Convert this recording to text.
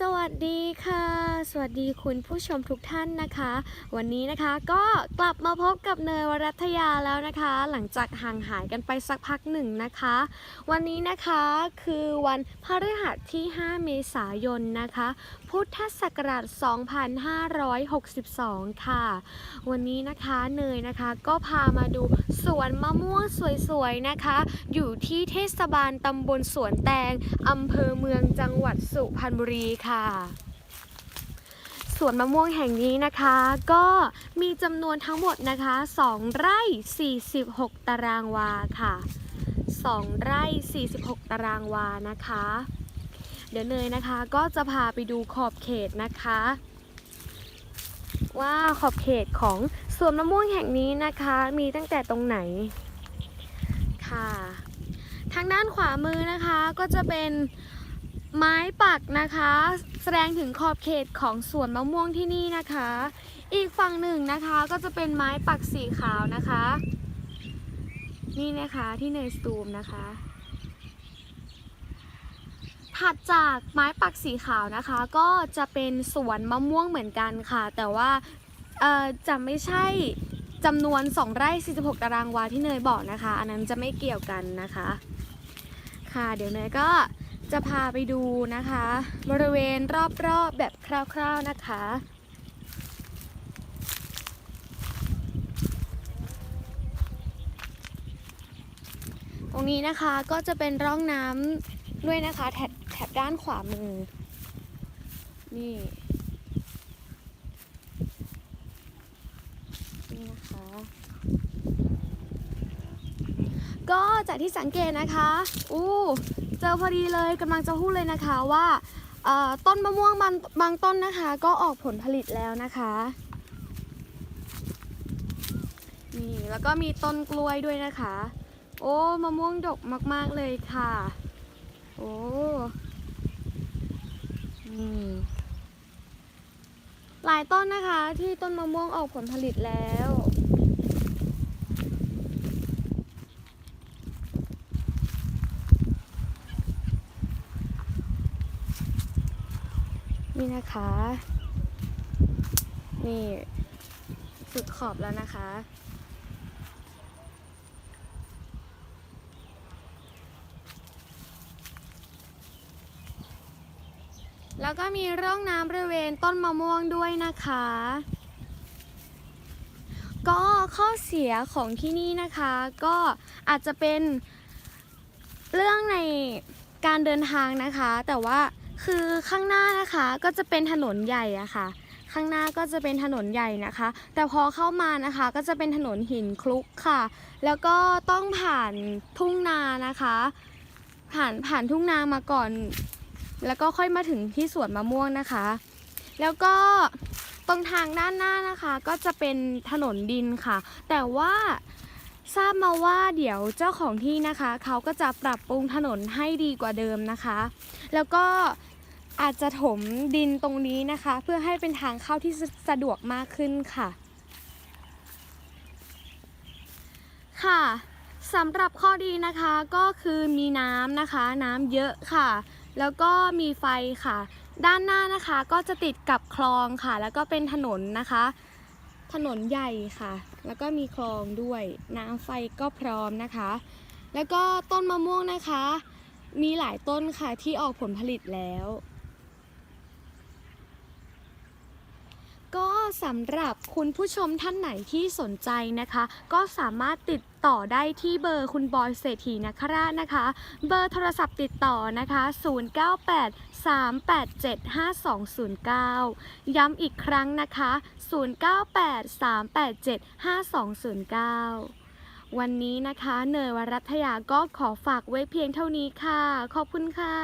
สวัสดีค่ะ สวัสดีคุณผู้ชมทุกท่านนะคะ วันนี้นะคะก็กลับมาพบกับเนยวรัตยาแล้วนะคะ หลังจากห่างหายกันไปสักพักหนึ่งนะคะ วันนี้นะคะคือวันพฤหัสที่ 5 เมษายนนะคะ พุทธศักราช 2562 ค่ะ วันนี้นะคะเนยนะคะก็พามาดูสวนมะม่วงสวยๆนะคะ อยู่ที่เทศบาลตำบลสวนแตงอำเภอเมืองจังหวัดสุพรรณบุรีค่ะ สวนมะม่วงแห่งนี้นะคะ ก็มีจำนวนทั้งหมดนะคะ 2 ไร่ 46 ตารางวาค่ะ 2 ไร่ 46 ตารางวานะคะ เดี๋ยวเนยนะคะก็จะพาไปดูขอบเขตนะคะ ว่าขอบเขตของสวนมะม่วงแห่งนี้นะคะ มีตั้งแต่ตรงไหนค่ะ ทางด้านขวามือนะคะก็จะเป็น ไม้ปักนะคะ แสดงถึงขอบเขตของสวนมะม่วงที่นี่นะคะ อีกฝั่งหนึ่งนะคะก็จะเป็นไม้ปักสีขาวนะคะ นี่นะคะที่เนยซูมนะคะ ถัดจากไม้ปักสีขาวนะคะ ก็จะเป็นสวนมะม่วงเหมือนกันค่ะ แต่ว่าจะไม่ใช่จำนวน 2 ไร่ 46 ตารางวาที่เนยบอกนะคะ อันนั้นจะไม่เกี่ยวกันนะคะ ค่ะเดี๋ยวเนยก็ จะพาไปดูนะคะ บริเวณรอบๆแบบคร่าวๆนะคะ ตรงนี้นะคะก็จะเป็นร่องน้ำด้วยนะคะแถบแถบด้านขวามือ นี่นี่นะคะก็จากที่สังเกตนะคะ อู้ เจอพอดีเลยกำลังจะพูดเลยนะคะว่าต้นมะม่วงบางบางต้นนะคะ ก็ออกผลผลิตแล้วนะคะนี่แล้วก็มีต้นกล้วยด้วยนะคะ โอ้มะม่วงดกมาก ๆเลยค่ะ โอ้นี่หลายต้นนะคะที่ต้นมะม่วงออกผลผลิตแล้ว นี่นะคะ นี่สุดขอบแล้วนะคะ แล้วก็มีร่องน้ำบริเวณต้นมะม่วงด้วยนะคะ ก็ข้อเสียของที่นี่นะคะ ก็อาจจะเป็นเรื่องในการเดินทางนะคะ แต่ว่า คือข้างหน้านะคะก็จะเป็นถนนใหญ่อะค่ะ ข้างหน้าก็จะเป็นถนนใหญ่นะคะ แต่พอเข้ามานะคะก็จะเป็นถนนหินคลุกค่ะ แล้วก็ต้องผ่านทุ่งนานะคะ ผ่านผ่านทุ่งนามาก่อน แล้วก็ค่อยมาถึงที่สวนมะม่วงนะคะ แล้วก็ตรงทางด้านหน้านะคะก็จะเป็นถนนดินค่ะ แต่ว่าทราบมาว่าเดี๋ยวเจ้าของที่นะคะ เขาก็จะปรับปรุงถนนให้ดีกว่าเดิมนะคะ แล้วก็ จจะถมดินตรงนี้นะคะ เพื่อให้เป็นทางเข้าที่สะดวกมากขึ้นค่ะ ค่ะสำหรับข้อดีนะคะก็คือมีน้ำนะคะ น้ำเยอะค่ะ แล้วก็มีไฟค่ะ ด้านหน้านะคะก็จะติดกับคลองค่ะ แล้วก็เป็นถนนนะคะ ถนนใหญ่ค่ะ แล้วก็มีคลองด้วยน้ำไฟก็พร้อมนะคะ แล้วก็ต้นมะม่วงนะคะ มีหลายต้นค่ะที่ออกผลผลิตแล้ว ก็ สำหรับคุณผู้ชมท่านไหนที่สนใจนะคะ ก็สามารถติดต่อได้ที่เบอร์คุณบอยเศรษฐีนคราชนะคะ เบอร์โทรศัพท์ติดต่อนะคะ 098 387 5209 ย้ำอีกครั้งนะคะ 098 387 5209 วันนี้นะคะ เนยวรัตยาก็ขอฝากไว้เพียงเท่านี้ค่ะ ขอบคุณค่ะ